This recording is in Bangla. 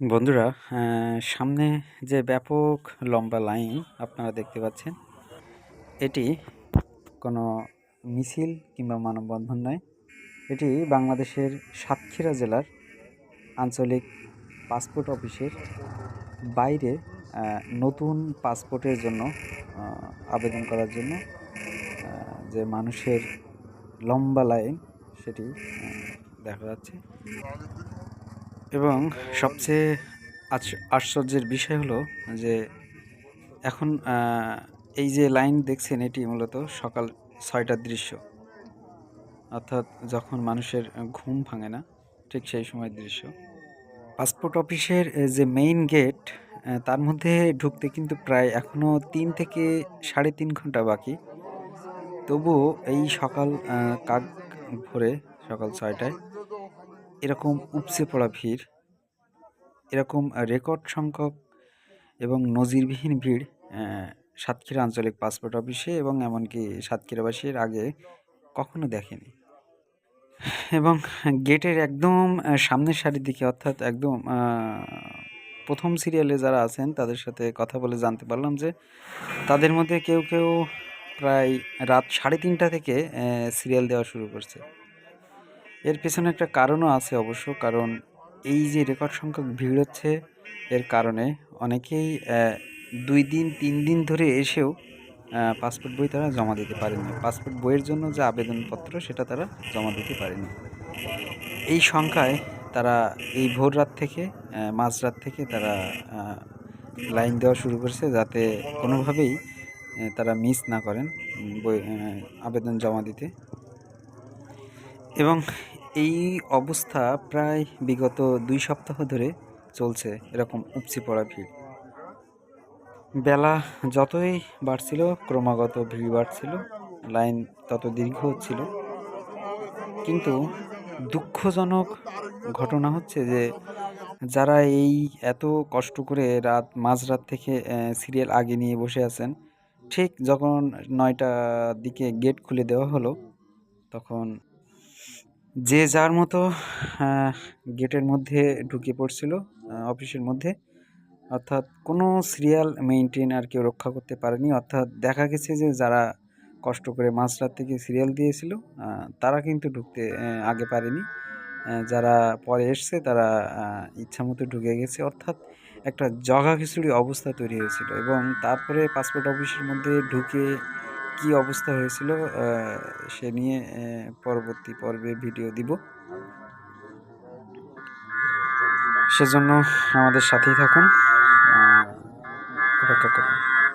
বন্ধুরা সামনে যে ব্যাপক লম্বা লাইন আপনারা দেখতে পাচ্ছেন, এটি কোনো মিছিল কিংবা মানববন্ধন নয়। এটি বাংলাদেশের সাতক্ষীরা জেলার আঞ্চলিক পাসপোর্ট অফিসের বাইরে নতুন পাসপোর্টের জন্য আবেদন করার জন্য যে মানুষের লম্বা লাইন সেটি দেখা যাচ্ছে। এবং সবচেয়ে আশ্চ- আশ্চর্যের বিষয় হলো যে এখন এই যে লাইন দেখছেন এটি মূলত সকাল ছয়টার দৃশ্য। অর্থাৎ যখন মানুষের ঘুম ভাঙে না, ঠিক সেই সময় দৃশ্য। পাসপোর্ট অফিসের যে মেইন গেট তার মধ্যে ঢুকতে কিন্তু প্রায় এখনও তিন থেকে সাড়ে তিন ঘণ্টা বাকি। তবুও এই সকাল কাক ভোরে সকাল ছয়টায় এরকম উপচে পড়া ভিড়, এরকম রেকর্ড সংখ্যক এবং নজিরবিহীন ভিড় সাতক্ষীরা আঞ্চলিক পাসপোর্ট অফিসে এবং এমনকি সাতক্ষীরাবাসীর আগে কখনো দেখেনি। এবং গেটের একদম সামনের সারির দিকে অর্থাৎ একদম প্রথম সিরিয়ালে যারা আছেন তাদের সাথে কথা বলে জানতে পারলাম যে তাদের মধ্যে কেউ কেউ প্রায় রাত সাড়ে তিনটা থেকে সিরিয়াল দেওয়া শুরু করছে। এর পেছনে একটা কারণও আছে অবশ্য, কারণ এই যে রেকর্ড সংখ্যক ভিড় হচ্ছে এর কারণে অনেকেই দুই দিন, তিন দিন ধরে এসেও পাসপোর্ট বই তারা জমা দিতে পারেনি পাসপোর্ট বইয়ের জন্য যে আবেদনপত্র সেটা তারা জমা দিতে পারেনি এই সংখ্যায় তারা এই ভোর রাত থেকে মাঝরাত থেকে তারা লাইন দেওয়া শুরু করছে যাতে কোনোভাবেই তারা মিস না করেন বই আবেদন জমা দিতে। এবং এই অবস্থা প্রায় বিগত দুই সপ্তাহ ধরে চলছে এরকম উপচে পড়া ভিড়। বেলা যতই বাড়ছিল, ক্রমাগত ভিড় বাড়ছিল, লাইন তত দীর্ঘ হচ্ছিল। কিন্তু দুঃখজনক ঘটনা হচ্ছে যে, যারা এই এত কষ্ট করে রাত মাঝরাত থেকে সিরিয়াল আগে নিয়ে বসে আছেন, ঠিক যখন নয়টার দিকে গেট খুলে দেওয়া হলো, তখন যে যার মতো গেটের মধ্যে ঢুকে পড়ছিল অফিসের মধ্যে। অর্থাৎ কোনো সিরিয়াল মেনটেন আর কেউ রক্ষা করতে পারেনি। অর্থাৎ দেখা গেছে যে যারা কষ্ট করে মাঝরাত থেকে সিরিয়াল দিয়েছিল তারা কিন্তু ঢুকতে আগে পারেনি। যারা পরে এসছে, তারা ইচ্ছামতো ঢুকে গেছে। অর্থাৎ একটা জগা খিচুড়ি অবস্থা তৈরি হয়েছিল এবং তারপরে পাসপোর্ট অফিসের মধ্যে ঢুকে কি অবস্থা হয়েছিল সে নিয়ে পরবর্তী পর্বে ভিডিও দিব। সেজন্য আমাদের সাথেই থাকুন অপেক্ষা করুন।